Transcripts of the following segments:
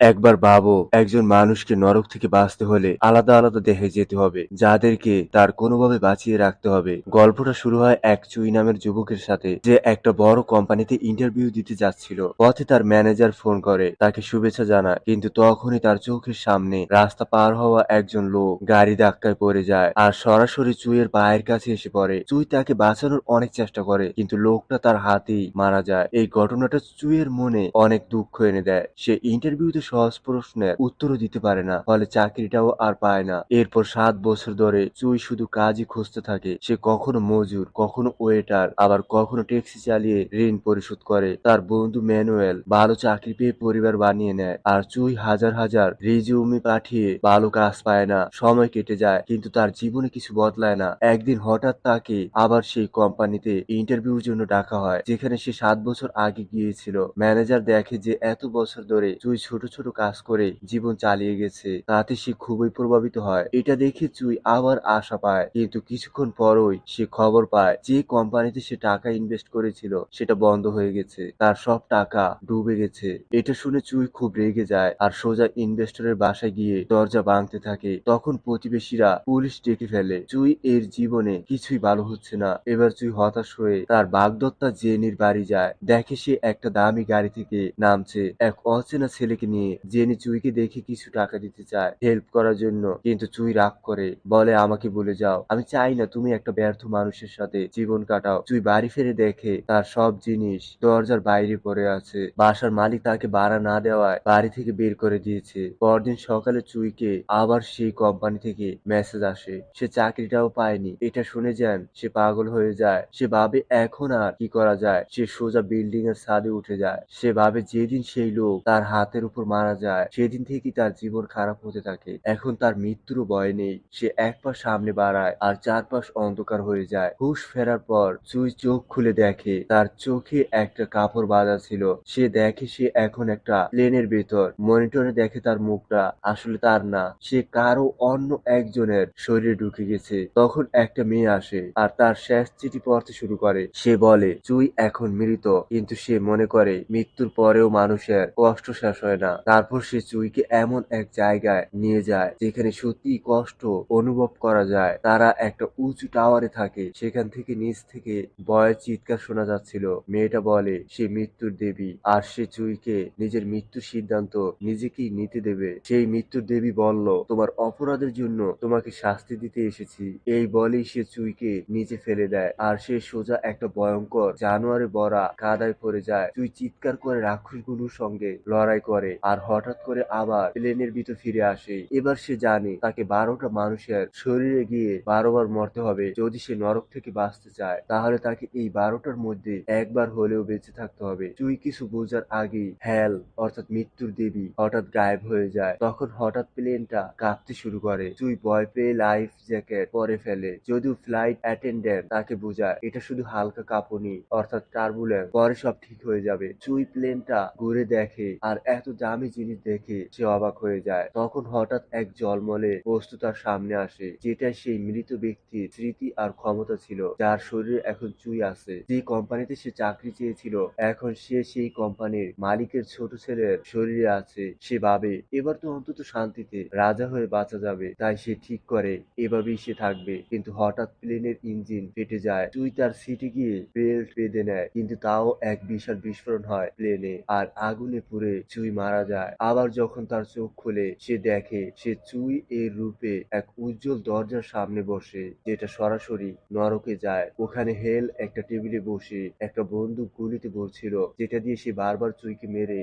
একবার ভাবো, একজন মানুষকে নরক থেকে বাঁচতে হলে আলাদা আলাদা দেহে যেতে হবে, যাদেরকে তার কোনোভাবে বাঁচিয়ে রাখতে হবে। গল্পটা শুরু হয় এক চুই নামের যুবকের সাথে, যে একটা বড় কোম্পানিতে ইন্টারভিউ দিতে যাচ্ছিল। পথে তার ম্যানেজার ফোন করে, তাকে শুভেচ্ছা জানায়, কিন্তু তখনই তার চোখের সামনে রাস্তা পার হওয়া একজন লোক গাড়ি ধাক্কায় পড়ে যায় আর সরাসরি চুইয়ের পায়ের কাছে এসে পড়ে। চুই তাকে বাঁচানোর অনেক চেষ্টা করে, কিন্তু লোকটা তার হাতেই মারা যায়। এই ঘটনাটা চুইয়ের মনে অনেক দুঃখ এনে দেয়। সে ইন্টারভিউতে সহজ প্রশ্নের উত্তরও দিতে পারে না, ফলে চাকরিটাও আর পায় না। এরপর সাত বছর ধরে চুই শুধু কাজই খুঁজতে থাকে, সে কখনো মজুর, কখনো ওয়েটার, আবার কখনো ট্যাক্সি চালিয়ে ঋণ পরিশোধ করে। তার বন্ধু ম্যানুয়েল ভালো চাকরি পেয়ে পরিবার বানিয়ে নেয়, আর চুই হাজার হাজার রিজিউমি পাঠিয়ে ভালো কাজ পায় না, সময় কেটে যায়, কিন্তু তার জীবনে কিছু বদলায় না। একদিন হঠাৎ তাকে আবার সেই কোম্পানিতে ইন্টারভিউর জন্য ডাকা হয়, যেখানে সে সাত বছর আগে গিয়েছিল। ম্যানেজার দেখে যে এত বছর ধরে চুই ছোট ছোট কাজ করে জীবন চালিয়ে গেছে, তাতে সে খুবই প্রভাবিত হয়। এটা দেখে চুই আবার আশা পায়, কিন্তু কিছুক্ষণ পরই সে খবর পায় যে কোম্পানিতে সে টাকা ইনভেস্ট করেছিল, সেটা বন্ধ হয়ে গেছে। তার সব টাকা ডুবে গেছে। এটা শুনে চুই খুব রেগে যায় আর সোজা ইনভেস্টরের বাসায় গিয়ে দরজা ভাঙতে থাকে। তখন প্রতিবেশীরা পুলিশ ডেকে ফেলে, চুই, এর জীবনে কিছুই ভালো হচ্ছে না। এবার চুই হতাশ হয়ে তার বাগদত্তা জেনির বাড়ি যায়। দেখে সে একটা দামি গাড়ি থেকে নামছে। এক অচেনা ছেলেকে নিয়ে জেনি চুইকে দেখে কিছু টাকা দিতে চায় হেল্প করার জন্য। কিন্তু চুই রাগ করে, বলে, আমাকে বলে যাও। আমি চাই না তুমি একটা ব্যর্থ মানুষের সাথে জীবন কাটাও। চুই বাড়ি ফিরে দেখে, তার সব জিনিস দরজার বাইরে পড়ে আছে। বাসার মালিক তাকে ভাড়া না দেওয়ায় বাড়ি থেকে বের করে দিয়েছে। পরদিন সকালে চুইকে আবার সেই কোম্পানি থেকে মেসেজ আসে। সে চাকরিটাও পায়নি। এটা শুনে যান সে পাগল হয়ে যায়। সে ভাবে, এখন আর কি করা যায়? সে সোজা বিল্ডিং এর ছাদে উঠে যায়। সে ভাবে, যেদিন সেই লোক তার হাতের উপর মারা যায়, সেদিন থেকেই তার জীবন খারাপ হতে থাকে। এখন তার মৃত্যুর ভয় নেই। সে এক পা সামনে বাড়ায় আর চারপাশ অন্ধকার হয়ে যায়। হুশ ফেরার পর চুই চোখ খুলে দেখে, তার চোখে একটা কাপড় বাঁধা ছিল। সে দেখে সে এখন একটা প্লেনের ভেতর। মনিটরে দেখে তার মুখটা আসলে তার না। সে কারও অন্য একজনের শরীরে ঢুকে গেছে। তখন একটা মেয়ে আসে আর তার শেষ চিঠি পড়তে শুরু করে। সে বলে চুই এখন মৃত। কিন্তু সে মনে করে, মৃত্যুর পরেও মানুষের কষ্ট শেষ হয় না। তারপর সে চুইকে এমন এক জায়গায় নিয়ে যায় যেখানে সত্যি কষ্ট অনুভব করা যায়। তারা একটা উঁচু টাওয়ারে থাকে। সেখান থেকে নিচ থেকে বয়ের চিৎকার শোনা যাচ্ছিল। মেয়েটা বলে, সে মৃত্যুর দেবী। আর সে চুইকে, নিজের মৃত্যুর সিদ্ধান্ত নিজেকেই নিতে দেবে। সেই মৃত্যুর দেবী বলল, তোমার অপরাধের জন্য তোমাকে শাস্তি দিতে এসেছি। এই বলেই সে চুইকে নিচে ফেলে দেয়। আর সে সোজা একটা ভয়ঙ্কর জানোয়ারে বরা কাদায় পড়ে যায়। চুই চিৎকার করে রাক্ষসগুলোর সঙ্গে লড়াই করে। আর হঠাৎ করে আবার প্লেনের ভিতর ফিরে আসে। এবার সে জানে তাকে বারোটা মানুষের শরীরে গিয়ে বারোবার মরতে হবে। যদি সে নরক থেকে বাঁচতে চায়, তাহলে তাকে এই বারোটার মধ্যে একবার হলেও বেঁচে থাকতে হবে। তুই কিছু বোঝার আগে হ্যাল অর্থাৎ মৃত্যুর দেবী, হঠাৎ গায়েব হয়ে যায়। তখন হঠাৎ প্লেনটা কাঁপতে শুরু করে। তুই ভয় পেয়ে লাইফ জ্যাকেট পরে ফেলে। যদিও ফ্লাইট অ্যাটেন্ডেন্ট তাকে বোঝায়, এটা শুধু হালকা কাঁপুনি, অর্থাৎ টার্বুলেন্স পরে সব ঠিক হয়ে যাবে। চুই প্লেনটা ঘুরে দেখে, আর এত দামি জিনিস দেখে সে অবাক হয়ে যায়। তখন হঠাৎ এক জলমলে বস্তু তার সামনে আসে, যেটা সেই মৃত ব্যক্তির স্মৃতি আর ক্ষমতা ছিল, যার শরীরে এখন চুই আছে। যে কোম্পানিতে সে চাকরি চেয়েছিল, এখন সে সেই কোম্পানির মালিকের ছোট ছেলের শরীরে আছে, সে ভাবে, এবার তো অন্তত শান্তিতে রাজা হয়ে বাঁচা যাবে, তাই সে ঠিক করে, এভাবেই সে থাকবে। কিন্তু হঠাৎ প্লেনের ইঞ্জিন ফেটে যায়, চুই তার সিটে গিয়ে বেল্ট বেঁধে নেয়, কিন্তু তাও এক বিশাল বিস্ফোরণ হয় প্লেনে, আর আগুনে পুড়ে চুই মারা যায়। আবার যখন তার চোখ খুলে, সে দেখে, সে চুই এর রূপে এক উজ্জ্বল দরজার সামনে বসে, যেটা সরাসরি নরকে যায়। ওখানে হেল একটা টেবিলে বসে একটা বন্দুক গুলিতে বলছিল, যেটা দিয়ে সে বারবার চুইকে মেরে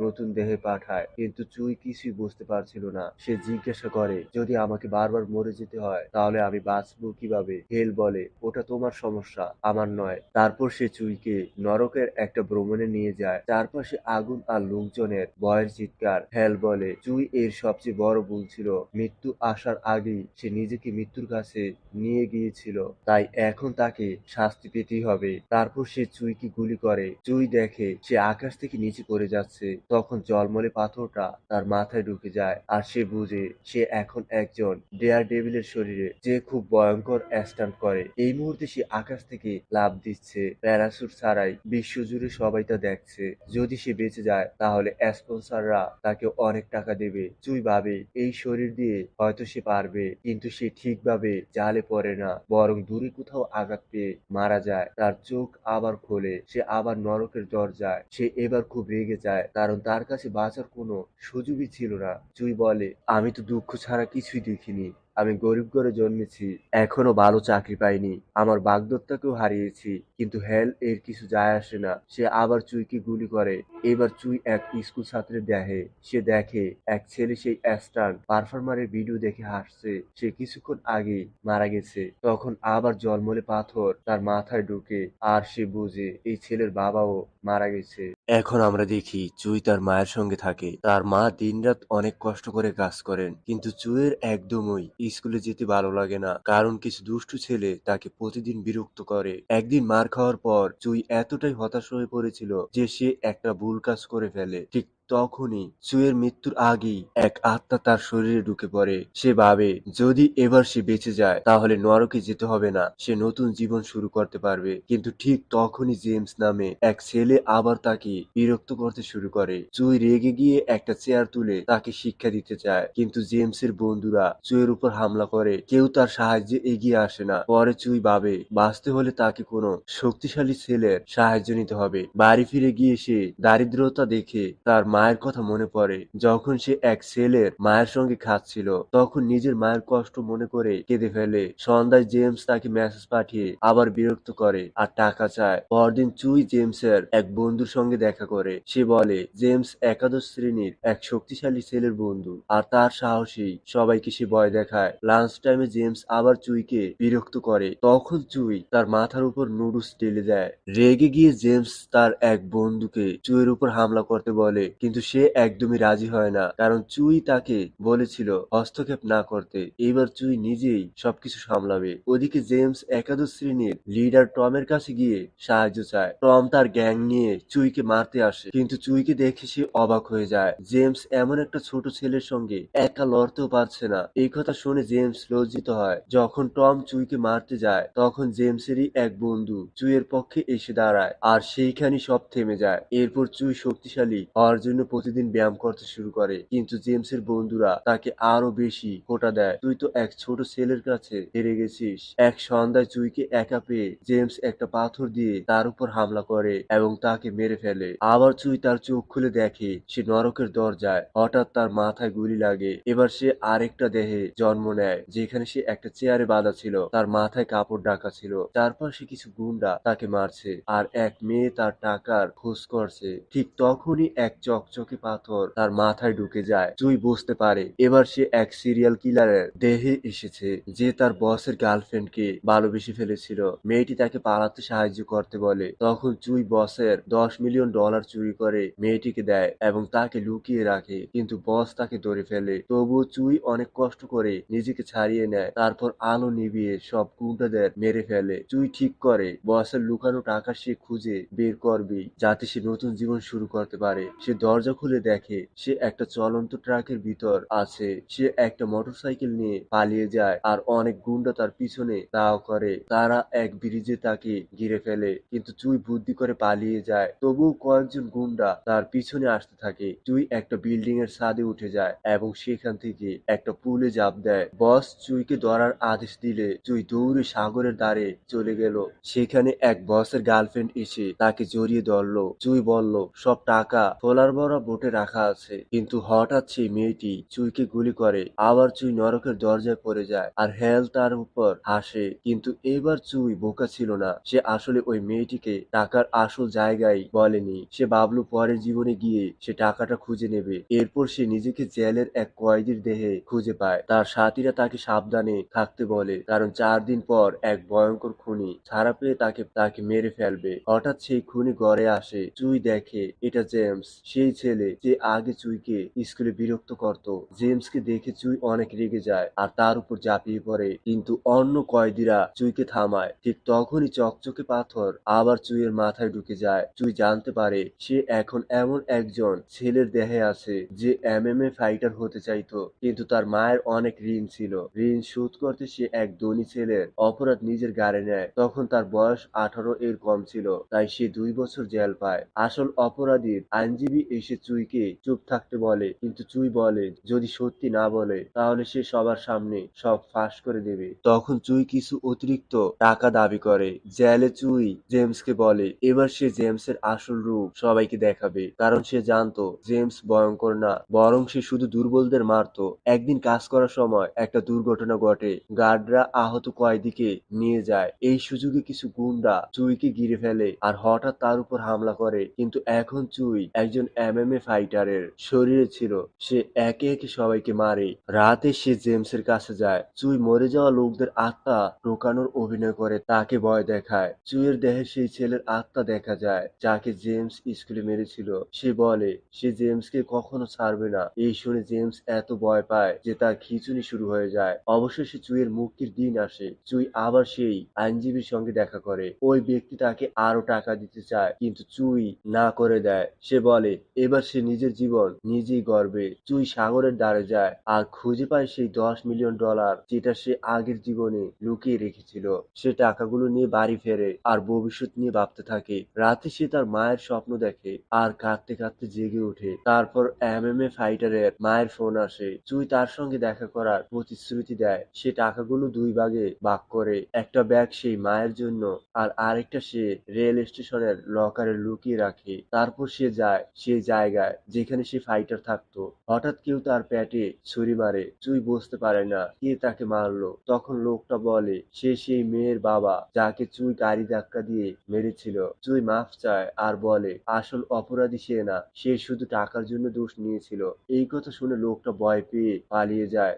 নতুন দেহে পাঠায়। কিন্তু চুই কিছুই বুঝতে পারছিল না। সে জিজ্ঞাসা করে, যদি আমাকে বারবার মরে যেতে হয়, তাহলে আমি বাঁচবো কীভাবে? হেল বলে, ওটা তোমার সমস্যা, আমার নয়। তারপর সে চুইকে নরকের একটা ভ্রমণে নিয়ে যায়। চারপাশে আগুন আর লোকজনের ভয়ের চিৎকার। হেল বলে, চুই এর সবচেয়ে বড় ভুল ছিল। মৃত্যু আসার আগেই সে নিজেকে মৃত্যুর কাছে নিয়ে গিয়েছিল। তাই এখন তাকে শাস্তি পেতেই হবে। তারপর সে চুইকে গুলি করে। চুই দেখে সে আকাশ থেকে নিচে পড়ে যাচ্ছে। তখন জলমলে পাথরটা তার মাথায় ঢুকে যায় আর সে বুঝে সে এখন একজন ডেয়ার ডেভিলের শরীরে যে খুব ভয়ঙ্কর স্ট্যান্ড করে। এই মুহূর্তে সে আকাশ থেকে লাভ দিচ্ছে। প্যারাসুট ছাড়াই বিশ্বজুড়ে সবাই তা দেখছে। যদি সে বেঁচে যায়, তাহলে স্পন্সররা তাকে অনেক টাকা দেবে। চুই ভাবে, এই শরীর দিয়ে হয়তো সে পারবে, কিন্তু সে ঠিকভাবে জালে পড়ে না। বরং দূরে কোথাও আঘাত পেয়ে মারা যায়। তার চোখ আবার খোলে, সে আবার নরকের দরজায়। সে এবার খুব রেগে যায়, কারণ তার কাছে বাঁচার কোনো সুযোগই ছিল না। জুই বলে, আমি তো দুঃখ ছাড়া কিছুই দেখিনি। আমি গরিব করে জন্মেছি, এখনও ভালো চাকরি পাইনি, আমার বাগদত্তাকেও হারিয়েছি, কিন্তু হেল এর কিছু যায় আসে না, সে আবার চুইকে গুলি করে, এবার চুই এক স্কুল ছাত্রের দেখে সে দেখে এক ছেলে সেই অ্যাস্টার্ন পারফর্মারের ভিডিও দেখে হাসছে, সে কিছুক্ষণ আগে মারা গেছে, তখন আবার জলমলে পাথর তার মাথায় ঢুকে, আর সে বুঝে এই ছেলের বাবাও মারা গেছে। এখন আমরা দেখি চুই তার মায়ের সঙ্গে থাকে, তার মা দিনরাত অনেক কষ্ট করে কাজ করেন, কিন্তু চুইয়ের একদমই স্কুলে যেতে ভালো লাগে না। কারণ কিছু দুষ্টু ছেলে তাকে প্রতিদিন বিরক্ত করে। একদিন মার খাওয়ার পর জুই এতটাই হতাশ হয়ে পড়েছিল যে সে একটা ভুল কাজ করে ফেলে। ঠিক তখনই চুয়ের মৃত্যুর আগেই এক আত্মা তার শরীরে ঢুকে পড়ে। সে ভাবে, যদি এবার সে বেঁচে যায়, তাহলে নরকে যেতে হবে না। সে নতুন জীবন শুরু করতে পারবে। কিন্তু ঠিক তখনই জেমস নামে এক ছেলে আবার তাকে বিরক্ত করতে শুরু করে। চুই রেগে গিয়ে একটা চেয়ার তুলে তাকে শিক্ষা দিতে চায়। কিন্তু জেমসের বন্ধুরা চুয়ের উপর হামলা করে। কেউ তার সাহায্যে এগিয়ে আসে না। পরে চুই ভাবে, বাঁচতে হলে তাকে কোনো শক্তিশালী ছেলের সাহায্য নিতে হবে। বাড়ি ফিরে গিয়ে সে দারিদ্রতা দেখে তার মায়ের কথা মনে পড়ে। যখন সে এক ছেলের মায়ের সঙ্গে খাচ্ছিল, তখন নিজের মায়ের কষ্ট মনে করে কেঁদে ফেলে। সন্ধ্যায় জেমস তাকে মেসেজ পাঠিয়ে আবার বিরক্ত করে আর টাকা চায়। পরদিন চুই জেমসের এক বন্ধুর সঙ্গে দেখা করে। সে বলে, জেমস একাদশ শ্রেণির এক শক্তিশালী ছেলের বন্ধু আর তার সাহসী। সবাইকে সে ভয় দেখায়। লাঞ্চ টাইমে জেমস আবার চুইকে বিরক্ত করে। তখন চুই তার মাথার উপর নুডলস ঢেলে দেয়। রেগে গিয়ে জেমস তার এক বন্ধুকে চুইয়ের উপর হামলা করতে বলে, কিন্তু সে একদমই রাজি হয় না। কারণ চুই তাকে বলেছিল হস্তক্ষেপ না করতে। এবার চুই নিজেই সবকিছু সামলাবে। ওদিকে জেমস একাদশ শ্রেণির লিডার টমের কাছে গিয়ে সাহায্য চায়। টম তার গ্যাং নিয়ে চুইকে মারতে আসে। কিন্তু চুইকে দেখে সে অবাক হয়ে যায়। জেমস এমন একটা ছোট ছেলের সঙ্গে একা লড়তেও পারছে না। এই কথা শুনে জেমস লজ্জিত হয়। যখন টম চুইকে মারতে যায়, তখন জেমসেরই এক বন্ধু চুইয়ের পক্ষে এসে দাঁড়ায়। আর সেইখানে সব থেমে যায়। এরপর চুই শক্তিশালী হওয়ার জন্য প্রতিদিন ব্যায়াম করতে শুরু করে। কিন্তু জেমসের বন্ধুরা তাকে আরও বেশি কোটা দেয়। তুই তো এক ছোট ছেলের কাছে হেরে গেছিস। এক সন্ধ্যায় চুইকে একা পেয়ে জেমস একটা পাথর দিয়ে তার উপর হামলা করে এবং তাকে মেরে ফেলে। আবার চুই তার চোখ খুলে দেখে সে নরকের দরজায় হঠাৎ তার মাথায় গুলি লাগে। এবার সে আরেকটা দেহে জন্ম নেয়, যেখানে সে একটা চেয়ারে বাঁধা ছিল। তার মাথায় কাপড় ডাকা ছিল। চারপাশে কিছু গুন্ডা তাকে মারছে। আর এক মেয়ে তার টাকার খোঁজ করছে। ঠিক তখনই এক চকচকে পাথর তার মাথায় ঢুকে যায়। চুই বুঝতে পারে, এবার সে এক সিরিয়াল কিলারের দেহে এসেছে, যে তার বসের গার্লফ্রেন্ডকে ভালোবেসে ফেলেছিল। মেয়েটি তাকে পালাতে সাহায্য করতে বলে, তখন চুই বসের দশ মিলিয়ন ডলার চুরি করে মেয়েটিকে দেয় এবং তাকে লুকিয়ে রাখে, কিন্তু বস তাকে ধরে ফেলে। তবুও চুই অনেক কষ্ট করে নিজেকে ছাড়িয়ে নেয় তারপর আলো নিভিয়ে সব গুন্ডাদের মেরে ফেলে। চুই ঠিক করে বসের লুকানো টাকা সে খুঁজে বের করবে, যাতে সে নতুন জীবন শুরু করতে পারে। সে দরজা খুলে দেখে সে একটা চলন্ত ট্রাকের ভিতর আছে। সে একটা মোটরসাইকেল নিয়ে পালিয়ে যায় আর অনেক গুন্ডা তার পিছনে তাও করে। তারা এক ব্রিজে তাকে ঘিরে ফেলে, কিন্তু চুই বুদ্ধি করে পালিয়ে যায়। তবুও কয়েকজন গুন্ডা তার পিছনে আসতে থাকে। চুই একটা বিল্ডিং এর ছাদে উঠে যায় এবং সেখান থেকে একটা পুলে জাপ দেয়। বস, চুইকে ধরার আদেশ দিলে চুই দৌড়ে সাগরের ধারে চলে গেল। সেখানে এক বসের গার্লফ্রেন্ড এসে তাকে জড়িয়ে ধরলো। চুই বলল, সব টাকা তোলার বড় বোটে রাখা আছে। কিন্তু হঠাৎ সেই মেয়েটি চুইকে গুলি করে, আবার চুই নরকের দরজায় পড়ে যায় আর হেল তার উপর হাসে। কিন্তু এবার চুই বোকা ছিল না। সে আসলে ওই মেয়েটিকে টাকার আসল জায়গায় বলেনি। সে বাবলু পরের জীবনে গিয়ে সে টাকাটা খুঁজে নেবে। এরপর সে নিজেকে জেলের এক কয়েদির দেহে খুঁজে পায়। তার সাথীরা তাকে সাবধানে থাকতে বলে, কারণ চার দিন পর এক ভয়ঙ্কর খুনি ছাড়া পেয়ে তাকে তাকে মেরে ফেলবে। হঠাৎ সেই খুনি ঘরে আসে। চুই দেখে, এটা জেমস। সেই ছেলে যে আগে চুইকে স্কুলে বিরক্ত করত। জেমসকে দেখে চুই অনেক রেগে যায় আর তার উপর ঝাঁপিয়ে পড়ে। কিন্তু অন্য কয়েদিরা চুইকে থামায়। ঠিক তখনই চকচকে পাথর আবার চুইয়ের মাথায় ঢুকে যায়। চুই জানতে পারে সে এখন এমন একজন ছেলের দেহে আছে যে এমএমএ ফাইটার হতে চাইতো। কিন্তু তার মায়ের অনেক ঋণ ছিল। ঋণ শোধ করতে সে এক ধনী ছেলের অপরাধ নিজের গাড়ে নেয়। তখন তার বয়স আঠারো এর কম ছিল, তাই সে দুই বছর জেল পায়। আসল অপরাধীর আইনজীবী এসে চুইকে চুপ থাকতে বলে, কিন্তু চুই বলে, যদি সত্যি না বলে, তাহলে সে সবার সামনে সব ফাঁস করে দেবে। তখন চুই কিছু অতিরিক্ত টাকা দাবি করে। জেলে চুই জেমসকে বলে, এবার সে জেমসের আসল রূপ সবাইকে দেখাবে, কারণ সে জানতো জেমস ভয়ঙ্কর না, বরং সে শুধু দুর্বলদের মারতো। একদিন কাজ করার সময় একটা দুর্ঘটনা ঘটে, গার্ডরা আহত কয়েদিকে নিয়ে যায়। এই সুযোগে কিছু গুন্ডা চুইকে ঘিরে ফেলে আর হঠাৎ তার উপর হামলা করে, কিন্তু এখন চুই একজন এমএমএ ফাইটারের শরীরে ছিল, সে একে একে সবাইকে মারে। রাতে সে জেমসের কাছে যায়। চুই মরে যাওয়া লোকদের আত্মা ঢোকানোর অভিনয় করে, তাকে ভয় দেখায়। চুইয়ের দেহে সেই ছেলের আত্মা দেখা যায়, যাকে জেমস স্কুলে মেরেছিল। সে বলে, সে জেমসকে কখনো ছাড়বে না। এই শুনে জেমস এত ভয় পায় যে তার খিচুনি শুরু হয়ে যায়। অবশেষে চুইয়ের মুক্তির দিন আসে। চুই আবার সেই আইনজীবীর সঙ্গে দেখা করে। ওই ব্যক্তি তাকে আরও টাকা দিতে চায়, কিন্তু চুই না করে দেয়। সে বলে এবার সে নিজের জীবন নিজেই গর্বে চুই সাগরের দ্বারে যায় আর খুঁজে পায় সেই দশ মিলিয়ন ডলার যেটা সে আগের জীবনে লুকিয়ে রেখেছিল। সে টাকাগুলো নিয়ে বাড়ি ফেরে আর ভবিষ্যৎ নিয়ে ভাবতে থাকে। রাতে সে তার মায়ের স্বপ্ন দেখে আর কাঁদতে কাঁদতে জেগে ওঠে। তারপর এমএমএ ফাইটারের মায়ের ফোন আসে। চুই তার সঙ্গে দেখা করার প্রতিশ্রুতি দেয়। সে টাকাগুলো দুই ভাগে ভাগ করে। একটা ব্যাগ সেই মায়ের জন্য আর আরেকটা সে রেল স্টেশনের লকারে লুকিয়ে রাখে। তারপর সে যায় সেই জায়গায় যেখানে সে ফাইটার থাকতো, হঠাৎ কেউ তার পেটে ছুরি মারে চুই বুঝতে পারে না, কে তাকে মারলো? তখন লোকটা বলে, সে সেই মেয়ের বাবা যাকে চুই গাড়ি ধাক্কা দিয়ে মেরেছিল। চুই মাফ চায় আর বলে, আসল অপরাধী সে না, সে শুধু টাকার জন্য দোষ নিয়েছিল। এই কথা শুনে লোকটা ভয় পেয়ে পালিয়ে যায়।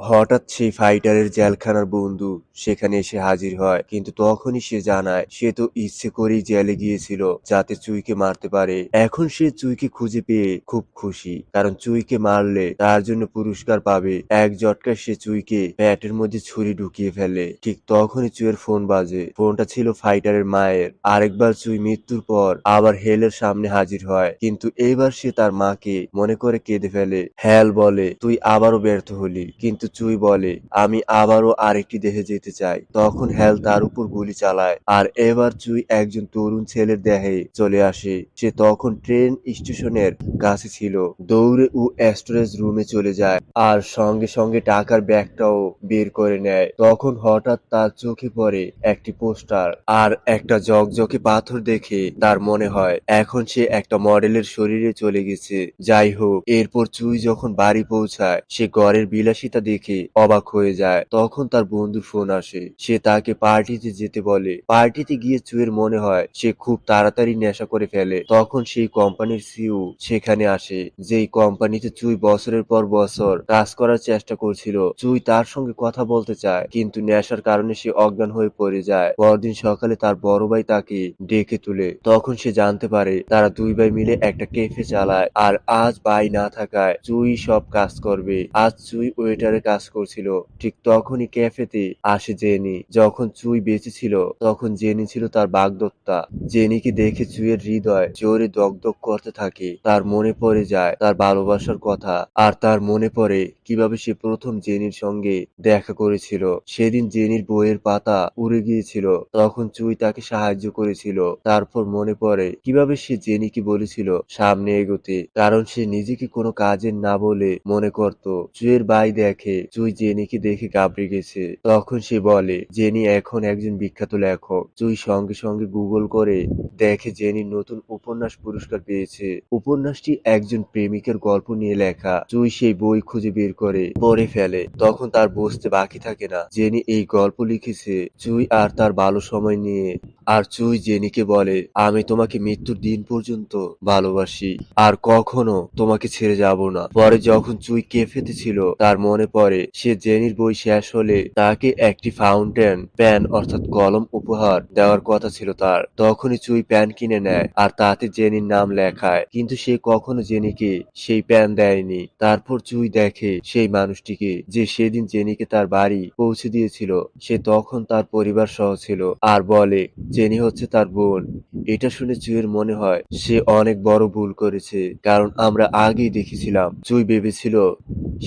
হঠাৎ সেই ফাইটারের জেলখানার বন্ধু সেখানে এসে হাজির হয়, কিন্তু তখনই সে জানায়, সে তো ইচ্ছে করেই জেলে গিয়েছিল যাতে চুইকে মারতে পারে। এখন সে চুইকে খুঁজে পেয়ে খুব খুশি, কারণ চুইকে মারলে তার জন্য পুরস্কার পাবে এক জটকায় সে চুইকে প্যাটের মধ্যে ছুরি ঢুকিয়ে ফেলে। ঠিক তখনই চুইয়ের ফোন বাজে, ফোনটা ছিল ফাইটারের মায়ের। আরেকবার চুই মৃত্যুর পর আবার হেলের সামনে হাজির হয়, কিন্তু এবার সে তার মাকে মনে করে কেঁদে ফেলে। হ্যাল বলে, তুই আবারও ব্যর্থ হলি। কিন্তু চুই বলে, আমি আবারও আরেকটি দেহে যেতে চাই। তখন হ্যাল তার উপর গুলি চালায় আর এবার চুই একজন তরুণ ছেলের দেহে চলে আসে। সে তখন ট্রেন স্টেশনের কাছে ছিল। দৌড়ে ও স্টোরেজ রুমে চলে যায় আর সঙ্গে সঙ্গে টাকার ব্যাগটাও বের করে নেয়। তখন হঠাৎ তার চোখে পড়ে একটি পোস্টার আর একটা জকজকে পাথর দেখে তার মনে হয়, এখন সে একটা মডেলের শরীরে চলে গেছে। যাই হোক, এরপর চুই যখন বাড়ি পৌঁছায়, সে ঘরের বিলাসিতা দেখে অবাক হয়ে যায়। তখন তার বন্ধুর ফোন আসে। সে তাকে পার্টিতে যেতে বলে। পার্টিতে গিয়ে চুইয়ের মনে হয়, সে খুব তাড়াতাড়ি নেশা করে ফেলে। তখন সেই কোম্পানির সিইও সেখানে আসে যেই কোম্পানিতে চুই বছরের পর বছর কাজ করার চেষ্টা করছিল। চুই তার সঙ্গে কথা বলতে চায়, কিন্তু নেশার কারণে সে অজ্ঞান হয়ে পড়ে যায়। পরদিন সকালে তার বড় ভাই তাকে ডেকে তুলে। তখন সে জানতে পারে, তারা দুই ভাই মিলে একটা কেফে চালায়। আর আজ ভাই না থাকায় চুই সব কাজ করবে। আজ চুই ওয়েটারে কাজ করছিল। ঠিক তখনই ক্যাফেতে আসে জেনি। যখন চুই বেঁচে ছিল তখন জেনি ছিল তার বাগদত্তা। জেনিকে দেখে চুইয়ের হৃদয় জোরে দগদগ করতে থাকে। তার মনে পড়ে যায় তার ভালোবাসার কথা। আর তার মনে পড়ে কীভাবে সে প্রথম জেনির সঙ্গে দেখা করেছিল। সেদিন জেনির বইয়ের পাতা উড়ে গিয়েছিল। তখন চুই তাকে সাহায্য করেছিল। তারপর মনে পড়ে কীভাবে সে জেনিকে বলেছিল, সামনে এগোতে। কারণ সে নিজেকে কোনো কাজের না বলে মনে করত। চুইয়ের বাই দেখে চুই জেনিকে দেখে গাবড়ে গেছে। তখন সে বলে, জেনি এখন একজন বিখ্যাত লেখক। চুই সঙ্গে সঙ্গে গুগল করে দেখে জেনি নতুন উপন্যাস পুরস্কার পেয়েছে। উপন্যাসটি একজন প্রেমিকের গল্প নিয়ে লেখা। চুই সেই বই খুঁজে বের করে পড়ে ফেলে। তখন তার বুঝতে বাকি থাকে না। জেনি এই গল্প লিখেছে চুই আর তার ভালো সময় নিয়ে। আর চুই জেনিকে বলে, আমি তোমাকে মৃত্যুর দিন পর্যন্ত ভালোবাসি। আর কখনো তোমাকে ছেড়ে যাব না। পরে যখন চুই কেফেতে ছিল তার মনে পরে সে জেনির বই শেষ হলে তাকে একটি ফাউন্টেন, প্যান অর্থাৎ কলম উপহার দেওয়ার কথা ছিল তার। তখনই চুই প্যান কিনে নেয় আর তাতে জেনির নাম লেখায়। কিন্তু সে কখনো জেনিকে সেই প্যান দেয়নি। তারপর চুই দেখে সেই মানুষটিকে যে সেদিন জেনিকে তার বাড়ি পৌঁছে দিয়েছিল, সে তখন তার পরিবার সহ ছিল আর বলে, জেনি হচ্ছে তার বোন। এটা শুনে চুইয়ের মনে হয়, সে অনেক বড় ভুল করেছে। কারণ আমরা আগেই দেখেছিলাম, চুই ভেবেছিল,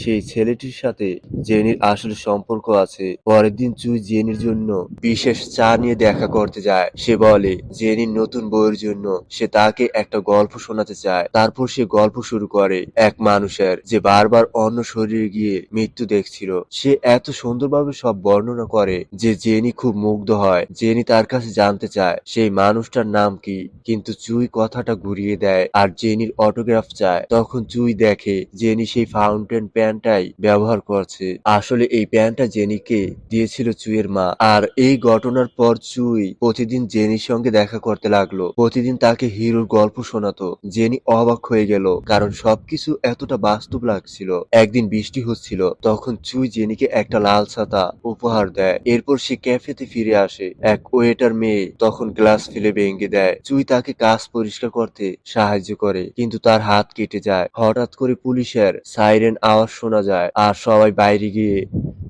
সেই ছেলেটির সাথে জেনির আসলে সম্পর্ক আছে। পরের দিন চুই জেনির জন্য বিশেষ চা নিয়ে দেখা করতে যায়। সে বলে, জেনির নতুন বইয়ের জন্য সে তাকে একটা গল্প শোনাতে চায়। তারপর সে গল্প শুরু করে এক মানুষের যে বারবার অন্য শরীরে গিয়ে মৃত্যু দেখছিল। সে এত সুন্দরভাবে সব বর্ণনা করে যে জেনি খুব মুগ্ধ হয়। জেনি তার কাছে জানতে চায়, সেই মানুষটার নাম কি? কিন্তু চুই কথাটা ঘুরিয়ে দেয় আর জেনির অটোগ্রাফ চায়। তখন চুই দেখে জেনি সেই ফাউন্টেন প্যানটাই ব্যবহার করছে। আসলে এই প্যানটা জেনিকে দিয়েছিল চুইয়ের মা। আর এই ঘটনার পর চুই প্রতিদিন জেনির সঙ্গে দেখা করতে লাগল। প্রতিদিন তাকে হিরোর গল্প শোনাতো। জেনি অবাক হয়ে গেল, কারণ সবকিছু এতটা বাস্তব লাগছিল। একদিন বৃষ্টি হচ্ছিল, তখন চুই জেনিকে একটা লাল ছাতা উপহার দেয়। এরপর সে ক্যাফেতে ফিরে আসে। এক ওয়েটার মেয়ে তখন গ্লাস ফেলে ভেঙে দেয়। চুই তাকে কাজ পরিষ্কার করতে সাহায্য করে, কিন্তু তার হাত কেটে যায়। হঠাৎ করে পুলিশের সাইরেন আওয়াজ শোনা যায়, আর সবাই বাইরে গিয়ে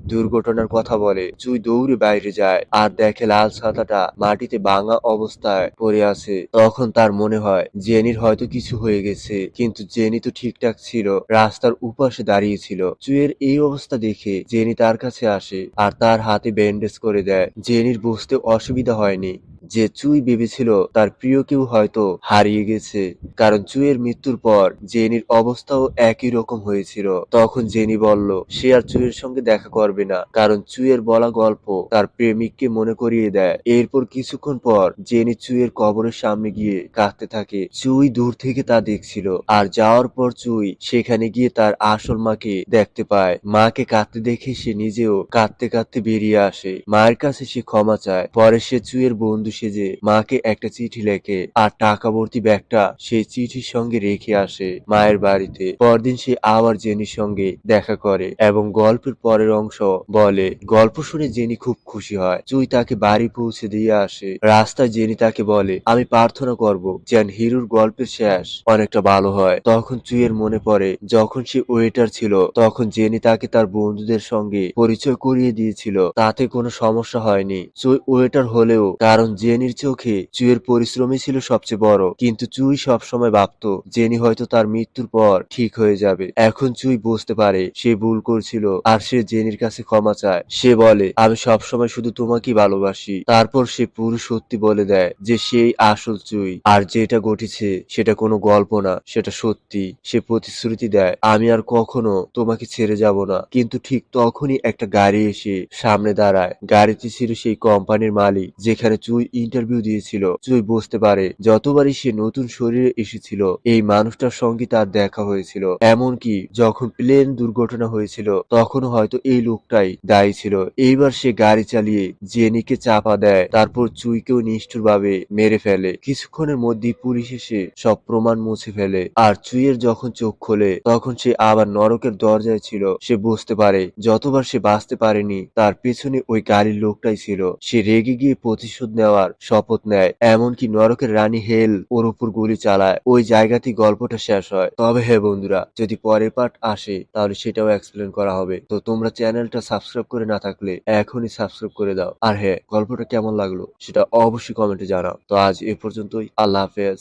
দুর্ঘটনার কথা বলে। চুই দৌড়ে বাইরে যায় আর দেখে লাল ছাতাটা মাটিতে ভাঙা অবস্থায় পড়ে আছে। তখন তার মনে হয়, জেনির হয়তো কিছু হয়ে গেছে, কিন্তু জেনি তো ঠিকঠাক ছিল, রাস্তার উপাসে দাঁড়িয়ে ছিল। চুইয়ের এই অবস্থা দেখে জেনি তার কাছে আসে আর তার হাতে ব্যান্ডেজ করে দেয়। জেনির বুঝতে অসুবিধা হয়নি। যে চুই ভেবেছিল তার প্রিয় কেউ হয়তো হারিয়ে গেছে। কারণ চুইয়ের মৃত্যুর পর জেনির অবস্থাও একই রকম হয়েছিল। তখন জেনি বলল, সে আর চুইয়ের সঙ্গে দেখা করবে না। কারণ চুইয়ের বলা গল্প তার প্রেমিককে মনে করিয়ে দেয়। এরপর কিছুক্ষণ পর জেনি চুইয়ের কবরের সামনে গিয়ে কাঁদতে থাকে। চুই দূর থেকে তা দেখছিল। আর যাওয়ার পর চুই সেখানে গিয়ে তার আসল মাকে দেখতে পায়। মাকে কাঁদতে দেখে সে নিজেও কাঁদতে কাঁদতে বেরিয়ে আসে। মায়ের কাছে সে ক্ষমা চায়। পরে সে চুইয়ের বন্ধু সেজে মাকে একটা চিঠি লেখে আর টাকা ভর্তি ব্যাগটা সেই চিঠির সঙ্গে রেখে আসে মায়ের বাড়িতে। পরদিন সে আবার জেনির সঙ্গে দেখা করে এবং গল্পের পরের অংশ বলে, গল্প শুনে জেনি খুব খুশি হয়। চুই তাকে বাড়ি পৌঁছে দিয়ে আসে। রাস্তায় জেনি তাকে বলে, আমি প্রার্থনা করব যেন হিরুর গল্পের শেষ অনেকটা ভালো হয়। তখন চুইয়ের মনে পড়ে, যখন সে ওয়েটার ছিল, তখন জেনি তাকে তার বন্ধুদের সঙ্গে পরিচয় করিয়ে দিয়েছিল। তাতে কোনো সমস্যা হয়নি। চুই ওয়েটার হলেও কারণ জেনির চোখে চুইয়ের পরিশ্রমই ছিল সবচেয়ে বড়। কিন্তু চুই সবসময় ভাবত, জেনি হয়তো তার মৃত্যুর পর ঠিক হয়ে যাবে। এখন চুই বুঝতে পারে, সে ভুল করছিল, আর সে জেনির কাছে ক্ষমা চায়। সে বলে, আমি সবসময় শুধু তোমাকেই ভালোবাসি। তারপর সে পুরো সত্যি বলে দেয় যে সেই আসল চুই। আর যেটা ঘটেছে, সেটা কোনো গল্প না, সেটা সত্যি। সে প্রতিশ্রুতি দেয়, আমি আর কখনো তোমাকে ছেড়ে যাব না। কিন্তু ঠিক তখনই একটা গাড়ি এসে সামনে দাঁড়ায়। গাড়িটি ছিল সেই কোম্পানির মালিক, যেখানে চুই ইন্টারভিউ দিয়েছিল। চুই বুঝতে পারে, যতবারই সে নতুন শরীরে এসেছিল, এই মানুষটার সঙ্গে তার দেখা হয়েছিল। এমনকি যখন প্লেন দুর্ঘটনা হয়েছিল, তখনও হয়তো এই লোকটাই দায়ী ছিল। এইবার সে গাড়ি চালিয়ে জেনিকে চাপা দেয়, তারপর চুইকেও নিষ্ঠুরভাবে মেরে ফেলে। কিছুক্ষণের মধ্যে পুলিশ এসে সব প্রমাণ মুছে ফেলে। আর চুইয়ের যখন চোখ খোলে, তখন সে আবার নরকের দরজায় ছিল। সে বুঝতে পারে, যতবার সে বাঁচতে পারেনি, তার পেছনে ওই গাড়ির লোকটাই ছিল। সে রেগে গিয়ে প্রতিশোধ নেওয়ার শপথ নেয়। এমনকি নরকের রানী হেল ওর উপর গুলি চালায়। ওই জায়গাতেই গল্পটা শেষ হয়। তবে হে বন্ধুরা, যদি পরের পার্ট আসে, তাহলে সেটাও এক্সপ্লেন করা হবে। তো তোমরা চ্যানেলটা সাবস্ক্রাইব করে না থাকলে, এখনই সাবস্ক্রাইব করে দাও। আর হ্যাঁ গল্পটা কেমন লাগল, সেটা অবশ্যই কমেন্টে জানাও। তো আজ এ পর্যন্তই। আল্লাহ হাফেজ।